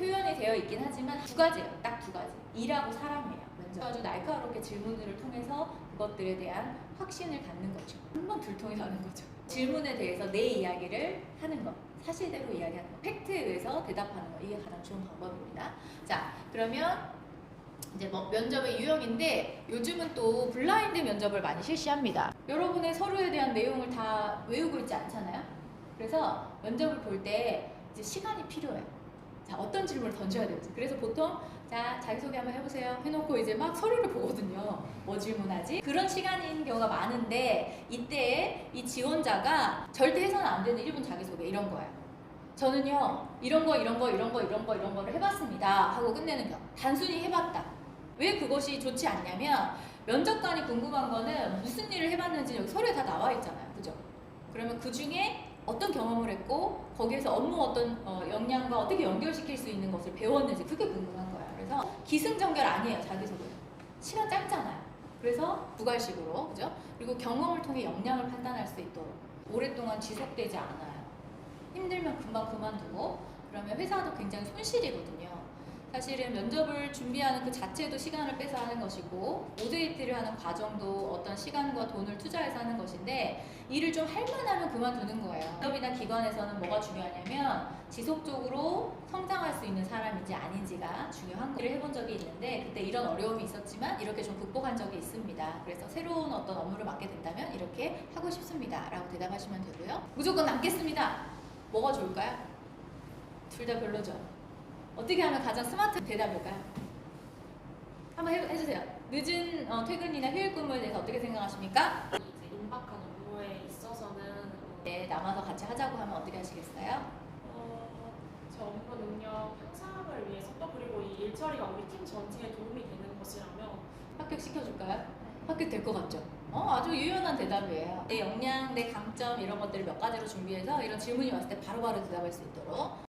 표현이 되어 있긴 하지만 두 가지예요. 딱 두 가지. 일하고 사람이에요. 먼저 아주 날카롭게 질문을 통해서 그것들에 대한 확신을 갖는 거죠. 한번 둘통이 나는 거죠. 질문에 대해서 내 이야기를 하는 것. 사실대로 이야기하는 것. 팩트에 의해서 대답하는 것. 이게 가장 좋은 방법입니다. 자, 그러면 이제 뭐 면접의 유형인데 요즘은 또 블라인드 면접을 많이 실시합니다. 여러분의 서류에 대한 내용을 다 외우고 있지 않잖아요. 그래서 면접을 볼 때 이제 시간이 어떤 질문을 던져야 될지. 그래서 보통 자, 자기소개 한번 해보세요. 해놓고 이제 막 서류를 보거든요. 뭐 질문하지? 그런 시간인 경우가 많은데 이때 이 지원자가 절대 해서는 안 되는 1분 자기소개 이런 거예요. 저는요, 이런 거, 이런 거, 이런 거, 이런 거, 이런 거를 해봤습니다. 하고 끝내는 경우. 단순히 해봤다. 왜 그것이 좋지 않냐면 면접관이 궁금한 거는 무슨 일을 해봤는지 여기 서류에 다 나와 있잖아요. 그죠? 그러면 그 중에 어떤 경험을 했고 거기에서 업무 어떤 어, 역량과 어떻게 연결시킬 수 있는 것을 배웠는지 그게 궁금한 거야. 그래서 기승전결 아니에요 자기소개. 시간 짧잖아요. 그래서 부갈식으로 그죠? 그리고 경험을 통해 역량을 판단할 수 있도록 오랫동안 지속되지 않아요. 힘들면 금방 그만두고 그러면 회사도 굉장히 손실이거든요. 사실은 면접을 준비하는 그 자체도 시간을 빼서 하는 것이고 오데이트를 하는 과정도 어떤 시간과 돈을 투자해서 하는 것인데 일을 좀 할만하면 그만두는 거예요. 기업이나 기관에서는 뭐가 중요하냐면 지속적으로 성장할 수 있는 사람인지 아닌지가 중요한 거를 해본 적이 있는데 그때 이런 어려움이 있었지만 이렇게 좀 극복한 적이 있습니다. 그래서 새로운 어떤 업무를 맡게 된다면 이렇게 하고 싶습니다. 라고 대답하시면 되고요. 무조건 남겠습니다. 뭐가 좋을까요? 둘 다 별로죠. 어떻게 하면 가장 스마트 대답 일까요? 한번 해, 해주세요. 늦은 어, 퇴근이나 휴일 근무에 대해서 어떻게 생각하십니까? 이제 임박한 업무에 있어서는 어, 네, 남아서 같이 하자고 하면 어떻게 하시겠어요? 어, 제 업무 능력 향상을 위해서 또 그리고 이 일처리가 우리 팀 전체에 도움이 되는 것이라면 합격시켜줄까요? 합격 될 것 같죠? 어, 아주 유연한 대답이에요. 내 역량, 내 강점 이런 것들을 몇 가지로 준비해서 이런 질문이 왔을 때 바로바로 대답할 수 있도록